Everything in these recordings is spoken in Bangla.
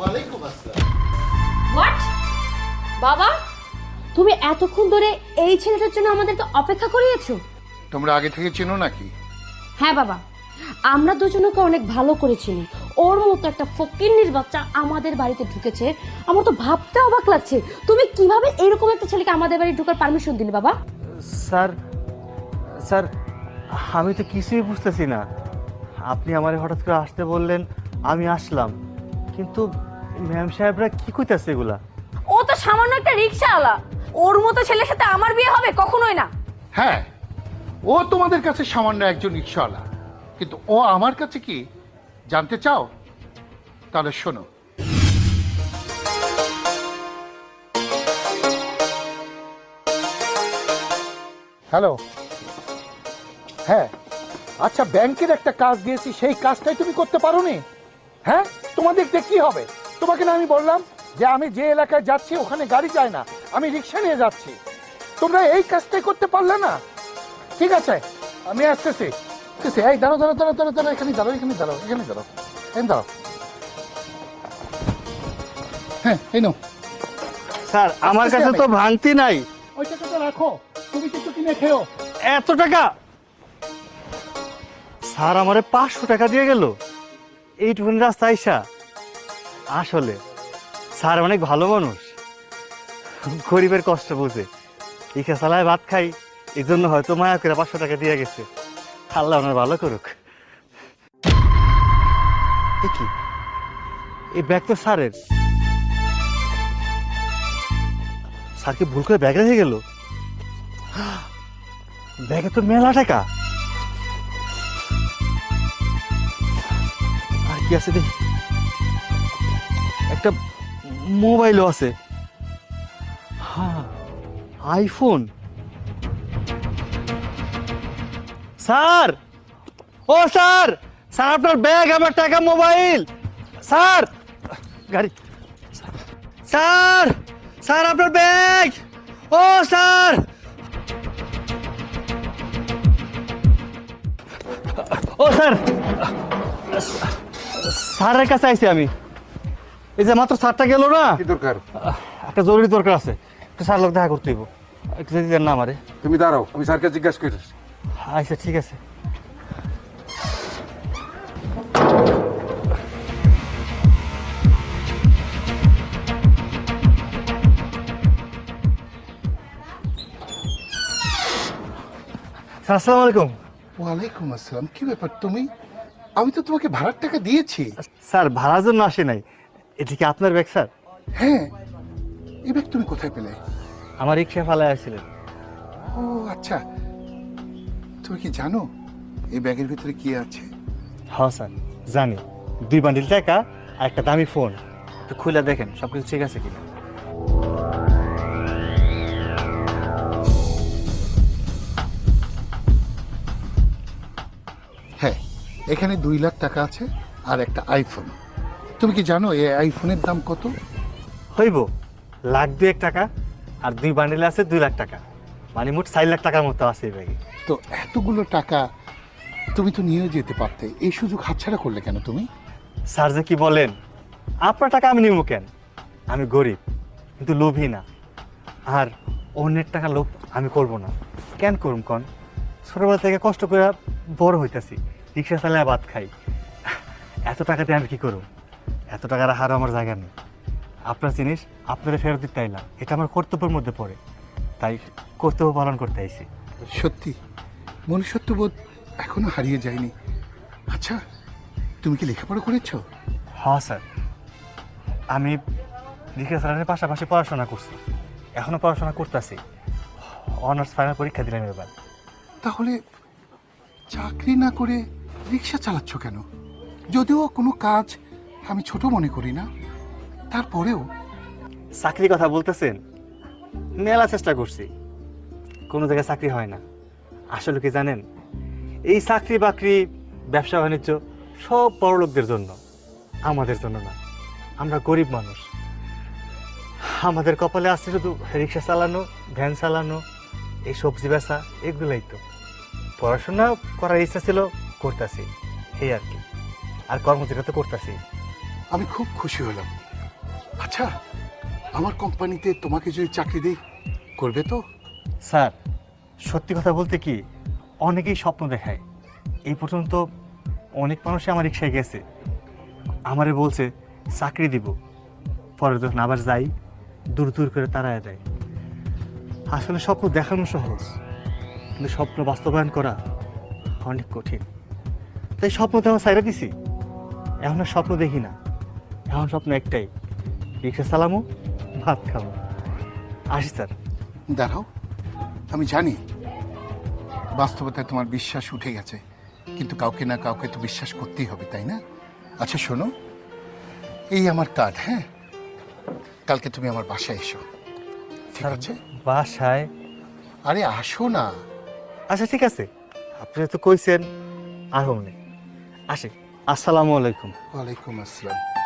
ওয়ালাইকুম আসসালাম। হোয়াট বাবা তুমি এতক্ষণ ধরে এই ছেলেটার জন্য আমাদেরকে অপেক্ষা করিয়েছো? তোমরা আগে থেকে চেনো নাকি? হ্যাঁ বাবা আমরা দুজনকে অনেক ভালো করে চিনি। ওর মতো একটা ফকিন্নির বাচ্চা আমাদের বাড়িতে ঢুকেছে। আমার তো ভাবতে অবাক লাগছে। তুমি কীভাবে এরকম একটা ছেলেকে আমাদের বাড়ি ঢোকার পারমিশন দিলে বাবা? স্যার স্যার আমি তো কিছুই বুঝতেছি না। আপনি আমার হঠাৎ করে আসতে বললেন আমি আসলাম। কিন্তু ম্যাম সাহেবরা কি কইতাছে এগুলা? ও তো সামান্য একটা রিক্সাওয়ালা ওর মতো ছেলের সাথে আমার বিয়ে হবে কখনোই না। হ্যাঁ ও তোমাদের কাছে সামান্য একজন রিক্সাওয়ালা কিন্তু ও আমার কাছে কি? জানতে চাও? তাহলে শোনো। হ্যালো। হ্যাঁ আচ্ছা ব্যাংকের একটা কাজ দিয়েছি সেই কাজটাই তুমি করতে পারো নি হ্যাঁ তোমাদের কি হবে? তোমাকে না আমি বললাম যে আমি যে এলাকায় যাচ্ছি ওখানে গাড়ি যায় না। আমি রিক্সা নিয়ে যাচ্ছি। তোমরা এই কাজটাই করতে পারলে না। ঠিক আছে আমি আসতেছি। এই দাঁড়ো দাঁড়ো দাঁড়ো এখানে এখানে এখানে এখানে হ্যাঁ এই নাও। স্যার আমার কাছে তো ভাঙতি নাই। ওই টাকাটা রাখো। তুমি কিছু কিনে খেও। এত টাকা? স্যার আমারে পাঁচশো টাকা দিয়ে গেল। এইটুকুনি রাস্তা আইসা। আসলে, স্যার অনেক ভালো মানুষ। গরিবের কষ্ট বুঝে। রিক্সা চালায় ভাত খাই, এই জন্য হয়তো মায়া করে পাঁচশো টাকা দিয়ে গেছে। আল্লাহ ওনার ভালো করুক। কি? এই ব্যাগ তো স্যারের। স্যার কি ভুল করে ব্যাগ রেখে গেল? ব্যাগে তো মেলা টাকা। আর কি আছে দেখি। মোবাইলও আছে। হ্যাঁ আইফোন স্যার! ও, স্যার! স্যার, আপনার ব্যাগ, আমার টাকা, মোবাইল! স্যার! গাড়ি। স্যার! স্যার, আপনার ব্যাগ! ও, স্যার! ও, স্যার! স্যারের কাছে আইছি আমি। এই যে মাত্র স্যারটা গেল না? কি দরকার? একটা জরুরি দরকার আছে। একটু স্যার লোক দেখা করতে হইব। একটু যদি দেন না আমারে। তুমি দাঁড়াও আমি স্যারকে জিজ্ঞাসা করি। আচ্ছা ঠিক আছে। স্যার আসসালামু আলাইকুম। ওয়ালাইকুম আসসালাম। কি ব্যাপার তুমি? আমি তো তোমাকে ভাড়ার টাকা দিয়েছি। স্যার ভাড়ার জন্য আসি নাই। এটি কি আপনার ব্যাগ স্যার? হ্যাঁ এই ব্যাগ তুমি কোথায় পেলে? আমার রিক্সা ফালায় আসছিলেন। ও আচ্ছা। তুমি কি জানো এই ব্যাগের ভিতরে কি আছে? হ্যাঁ স্যার জানি। দুই বান্ডিল টাকা আর একটা দামি ফোন। তো খুলে দেখেন সব কিছু ঠিক আছে কিনা। হ্যাঁ এখানে দুই লাখ টাকা আছে আর একটা আইফোন তুমি কি জানো এই আইফোনের দাম কত? হইব লাখ দুয়েক টাকা আর দুই বান্ডিল আছে দুই লাখ টাকা। মানে মোট চার লাখ টাকার মতো আছে এই ব্যাগে। তো এতগুলো টাকা তুমি তো নিয়েও যেতে পারতে। এই সুযোগ হাতছাড়া করলে কেন তুমি? স্যার যে কি বলেন আপনার টাকা আমি নিব কেন? আমি গরিব কিন্তু লোভী না। আর অন্যের টাকা লোভ আমি করব না। কেন করুম কন? ছোটবেলা থেকে কষ্ট করে বড় হইতাছি রিক্সা চালায় ভাত খাই। এত টাকা দিয়ে আমি কি করব এত টাকা রাখার আমার জায়গা নেই। আপনার জিনিস আপনারা ফেরত দিতে না এটা আমার কর্তব্যের মধ্যে পড়ে। তাই কর্তব্য পালন করতে আইছি। সত্যি? মনুষ্যত্ববোধ এখনও হারিয়ে যায়নি। আচ্ছা তুমি কি লেখাপড়া করেছ? হ্যাঁ স্যার। আমি চালানোর পাশাপাশি পড়াশোনা করছি। এখনও পড়াশোনা করতেছি। অনার্স ফাইনাল পরীক্ষা দিলাম এবার। তাহলে চাকরি না করে রিক্সা চালাচ্ছ কেন? যদিও কোনো কাজ আমি ছোট মনে করি না। তারপরেও চাকরির কথা বলতেছেন? মেলা চেষ্টা করছি। কোনো জায়গায় চাকরি হয় না। আসলে কি জানেন? এই চাকরি বাকরি, ব্যবসা বাণিজ্য সব বড় লোকদের জন্য, আমাদের জন্য না। আমরা গরিব মানুষ। আমাদের কপালে আছে শুধু রিক্সা চালানো, ভ্যান চালানো, এই সবজি বেচা, এগুলাই তো। পড়াশোনা করার ইচ্ছা ছিল, করতেছি। এই আর কি। আর কর্মজীবী তো করতেছি। আমি খুব খুশি হলাম। আচ্ছা আমার কোম্পানিতে তোমাকে যদি চাকরি দিই, করবে তো? স্যার, সত্যি কথা বলতে কি, অনেকেই স্বপ্ন দেখায়। এই পর্যন্ত অনেক মানুষই আমার রিক্সায় গেছে। আমারে বলছে, চাকরি দিব। পরে যখন আবার যাই, দূর দূর করে তাড়ায় দেয়। আসলে স্বপ্ন দেখানো সহজ, কিন্তু স্বপ্ন বাস্তবায়ন করা অনেক কঠিন। তাই স্বপ্ন তো আমার সাইরা দিছি। এখন আর স্বপ্ন দেখি না। এখন স্বপ্ন একটাই রিক্সা চালামো ভাত খাব আসি স্যার। দাঁড়াও আমি জানি বাস্তবতায় তোমার বিশ্বাস উঠে গেছে কিন্তু কাউকে না কাউকে তো বিশ্বাস করতেই হবে তাই না? আচ্ছা শোনো এই আমার কার্ড হ্যাঁ? কালকে তুমি আমার বাসায় এসো। ঠিক আছে? বাসায়? আরে আসো না। আচ্ছা ঠিক আছে। আপনি তো কইছেন আর মনে আসে। আসসালামু আলাইকুম। ওয়ালাইকুম আসসালাম।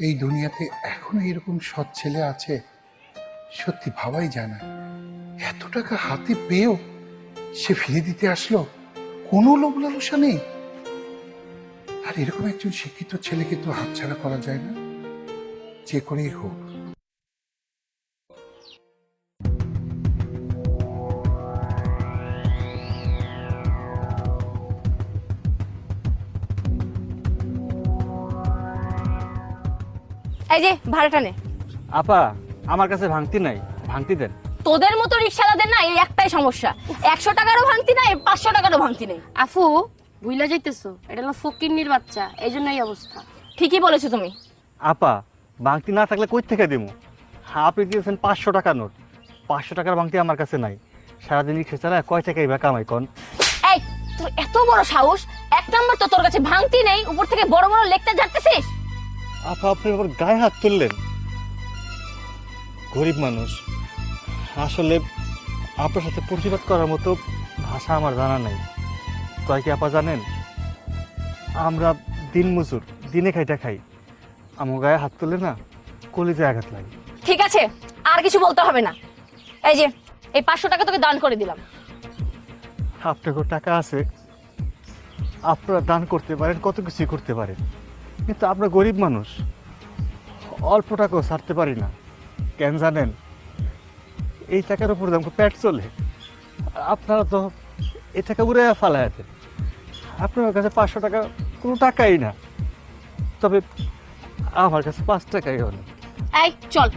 এই দুনিয়াতে এখনও এরকম সৎ ছেলে আছে? সত্যি ভাবাই যায় না। এত টাকা হাতে পেয়েও সে ফিরে দিতে আসলো? কোনো লোভ লালসা নেই। আর এরকম একজন শিক্ষিত ছেলেকে তো হাতছাড়া করা যায় না। যে করেই হোক। এই যে ভাড়াটা নে আপা আমার কাছে ভাঙতি নাই ভাঙতি দেন। তোদের মতো রিক্সাওয়ালাদের না এই একটাই সমস্যা। একশো টাকারও ভাঙতি নাই পাঁচশো টাকারও ভাঙতি নেই। আফু বুইলা যাইতেছো এটা হলো ফকিন্নির বাচ্চা এই জন্য এই অবস্থা। ঠিকই বলেছ তুমি। আপা ভাঙতি না থাকলে কই থেকে দেবো আপনি দিয়েছেন পাঁচশো টাকা নোট। পাঁচশো টাকার ভাঙতি আমার কাছে নাই। সারাদিন রিক্সা চালায় কয় টাকাই বা কামাই কন? এই তোর এত বড় সাহস? এক নম্বর তো তোর কাছে ভাঙতি নেই উপর থেকে বড় বড় লেকটা ঝাড়তেছিস? আপা আপনি আবার গায়ে হাত তুললেন? গরিব মানুষ। আসলে আপনার সাথে প্রতিবাদ করার মতো ভাষা আমার জানা নাই। তাই কি আপা জানেন? আমরা দিন মজুর দিনে খাইটা খাই। আমার গায়ে হাত তুলে না কলিজে আঘাত লাগে। ঠিক আছে আর কিছু বলতে হবে না। এই যে এই পাঁচশো টাকা তোকে দান করে দিলাম। আপনাকে টাকা আছে। আপনারা দান করতে পারেন কত কিছুই করতে পারেন। কিন্তু আমরা গরিব মানুষ। অল্প টাকাও ছাড়তে পারি না। কেন জানেন? এই টাকার উপর আমাকে পেট চলে। আপনারা তো এই টাকা উড়ে ফালায় আপনার কাছে পাঁচশো টাকা কোনো টাকাই না। তবে আমার কাছে পাঁচ টাকাই হলো। এই চল।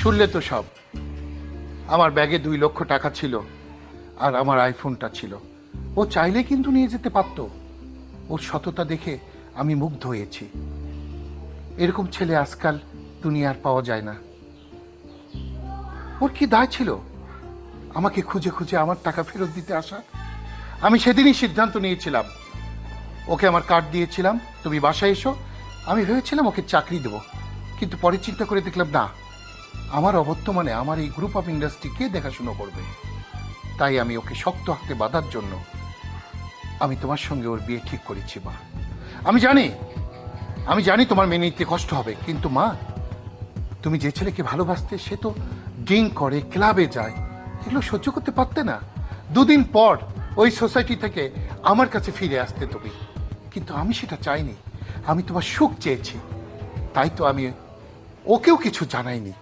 শুনলে তো সব। আমার ব্যাগে দুই লক্ষ টাকা ছিল আর আমার আইফোনটা ছিল। ও চাইলে কিন্তু নিয়ে যেতে পারত। ওর সততা দেখে আমি মুগ্ধ হয়েছি। এরকম ছেলে আজকাল দুনিয়ার পাওয়া যায় না। ওর কি দায় ছিল? আমাকে খুঁজে খুঁজে আমার টাকা ফেরত দিতে আসা? আমি সেদিনই সিদ্ধান্ত নিয়েছিলাম। ওকে আমার কার্ড দিয়েছিলাম, তুমি বাসায় এসো। আমি ভেবেছিলাম ওকে চাকরি দেবো। কিন্তু পরে চিন্তা করে দেখলাম, না আমার অবর্তমানে আমার এই গ্রুপ অফ ইন্ডাস্ট্রি কে দেখাশুনো করবে? তাই আমি ওকে শক্ত হাতে বাঁধার জন্য আমি তোমার সঙ্গে ওর বিয়ে ঠিক করেছি, মা। আমি জানি আমি জানি তোমার মেনে নিতে কষ্ট হবে, কিন্তু মা, তুমি যে ছেলেকে ভালোবাসতে সে তো ড্রিঙ্ক করে, ক্লাবে যায়। এগুলো সহ্য করতে পারতে না। দুদিন পর ওই সোসাইটি থেকে আমার কাছে ফিরে আসতে তুমি। কিন্তু আমি সেটা চাইনি। আমি তোমার সুখ চেয়েছি। তাই তো আমি ওকেও কিছু জানাইনি।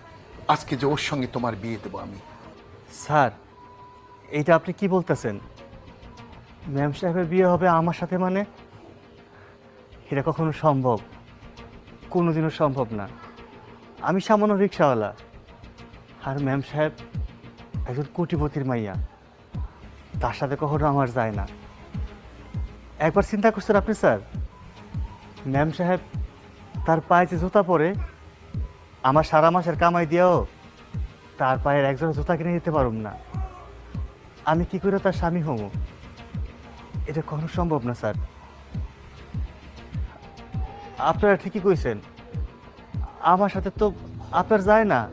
আজকে যে ওর সঙ্গে তোমার বিয়ে দেবো আমি। স্যার, এইটা আপনি কি বলতেছেন? ম্যাম সাহেবের বিয়ে হবে আমার সাথে মানে? এটা কখনো সম্ভব? কোনোদিনও সম্ভব না। আমি সামান্য রিক্সাওয়ালা। আর ম্যাম সাহেব একজন কোটিপতির মাইয়া। তার সাথে কখনো আমার যায় না। একবার চিন্তা করছেন আপনি, স্যার? ম্যাম সাহেব তার পায়ে যে জুতা পরে আমার সারা মাসের কামাই দিয়েও তার পায়ের একজন জুতা কিনে দিতে পারুম না। আমি কি করে তার স্বামী হব এটা কখনো সম্ভব না, স্যার। আপনারা ঠিকই কইছেন। আমার সাথে তো আপনার যায় না।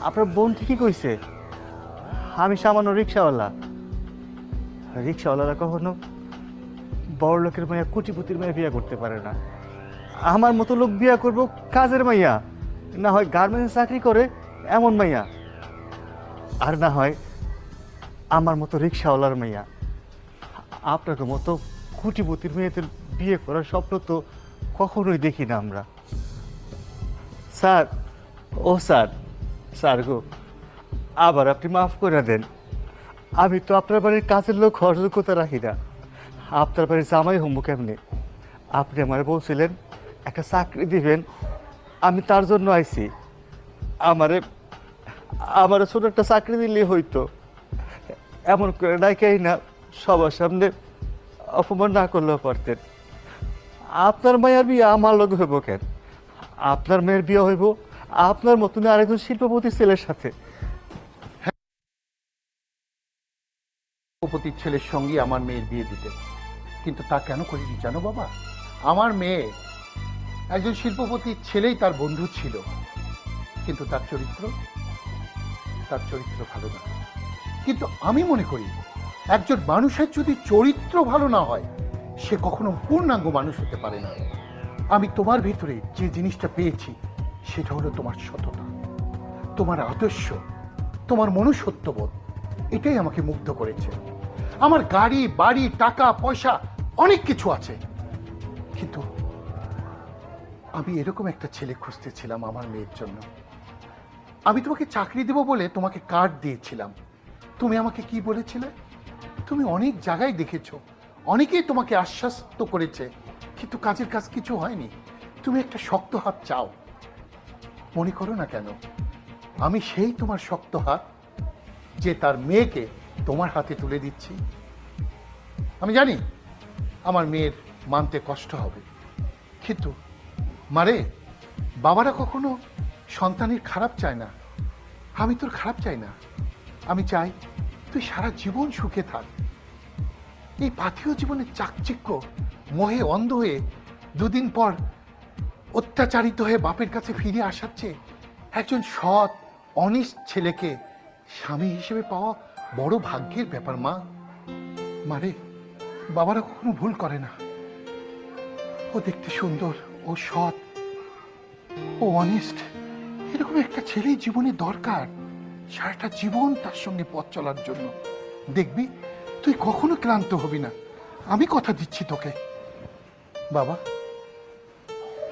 আপনার বোন ঠিকই কইছে। আমি সামান্য রিক্সাওয়ালা। রিক্সাওয়ালারা কখনো বড় লোকের মাইয়া কোটিপতির মাইয়া বিয়ে করতে পারে না। আমার মতো লোক বিয়ে করব কাজের মাইয়া। না হয় গার্মেন্টস চাকরি করে এমন মাইয়া। আর না হয় আমার মতো রিক্সাওয়ালার মাইয়া। আপনার মতো কুটিপতির মেয়েদের বিয়ে করার স্বপ্ন তো কখনোই দেখি না আমরা। স্যার, ও স্যার স্যার গো, আবার আপনি মাফ করে দেন। আমি তো আপনার বাড়ির কাজের লোক হওয়ার যোগ্যতা রাখি না। আপনার বাড়ির জামাই হমু কেমনে? আপনি আমার বলছিলেন একটা চাকরি দিবেন, আমি তার জন্য আইছি। আমারে, আমার ছোট একটা চাকরি দিলে হইতো। এমন করে ডাকাই না সবার সামনে অপমান না করলেও পারতেন। আপনার মায়ের বিয়ে আমার লগে হইব কেন? আপনার মেয়ের বিয়ে হইব, আপনার মতন আরেকজন শিল্পপতি ছেলের সাথে। শিল্পপতির ছেলের সঙ্গে আমার মেয়ের বিয়ে দিতে। কিন্তু তা কেন করিনি জানো বাবা? আমার মেয়ে একজন শিল্পপতির ছেলেই তার বন্ধু ছিল। কিন্তু তার চরিত্র তার চরিত্র ভালো না। কিন্তু আমি মনে করি, একজন মানুষের যদি চরিত্র ভালো না হয়, সে কখনো পূর্ণাঙ্গ মানুষ হতে পারে না। আমি তোমার ভিতরে যে জিনিসটা পেয়েছি, সেটা হলো তোমার সততা, তোমার আদর্শ, তোমার মনুষ্যত্ববোধ। এটাই আমাকে মুগ্ধ করেছে। আমার গাড়ি, বাড়ি, টাকা, পয়সা, অনেক কিছু আছে। কিন্তু আমি এরকম একটা ছেলে খুঁজতেছিলাম আমার মেয়ের জন্য। আমি তোমাকে চাকরি দেবো বলে তোমাকে কার্ড দিয়েছিলাম। তুমি আমাকে কি বলেছিলে? তুমি অনেক জায়গায় দেখেছ। অনেকেই তোমাকে আশ্বাস্ত করেছে, কিন্তু কাজের কাজ কিছু হয়নি। তুমি একটা শক্ত হাত চাও। মনে করো না কেন? আমি সেই তোমার শক্ত হাত যে তার মেয়েকে তোমার হাতে তুলে দিচ্ছি। আমি জানি আমার মেয়ের মানতে কষ্ট হবে, কিন্তু মারে বাবারা কখনো সন্তানের খারাপ চায় না। আমি তোর খারাপ চাই না। আমি চাই তুই সারা জীবন সুখে থাক। এই পাথিও জীবনের চাকচিক্য মোহে অন্ধ হয়ে দুদিন পর অত্যাচারিত হয়ে বাপের কাছে ফিরে আসার চেয়ে একজন সৎ, অনিষ্ট ছেলেকে স্বামী হিসেবে পাওয়া বড় ভাগ্যের ব্যাপার, মা। মারে বাবারা কখনো ভুল করে না। ও দেখতে সুন্দর। ও সৎ, ও অনেস্ট এরকম একটা ছেলে জীবনে দরকার। সারাটা জীবন তার সঙ্গে পথ চলার জন্য। দেখবি, তুই কখনো ক্লান্ত হবি না। আমি কথা দিচ্ছি তোকে। বাবা,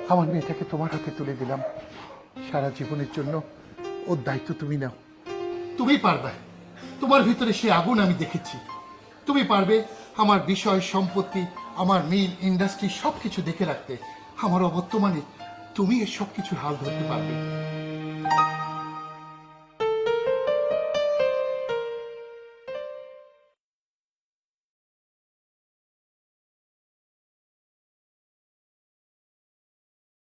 আমার মেয়েটাকে তোমার হাতে তুলে দিলাম। সারা জীবনের জন্য ওর দায়িত্ব তুমি নাও। তুমি পারবে। তোমার ভিতরে সে আগুন আমি দেখেছি। তুমি পারবে আমার বিষয়, সম্পত্তি, আমার মিল ইন্ডাস্ট্রি সব কিছু দেখে রাখতে। আমার অবর্তমানে তুমি এসব কিছু হাল ধরতে পারবে।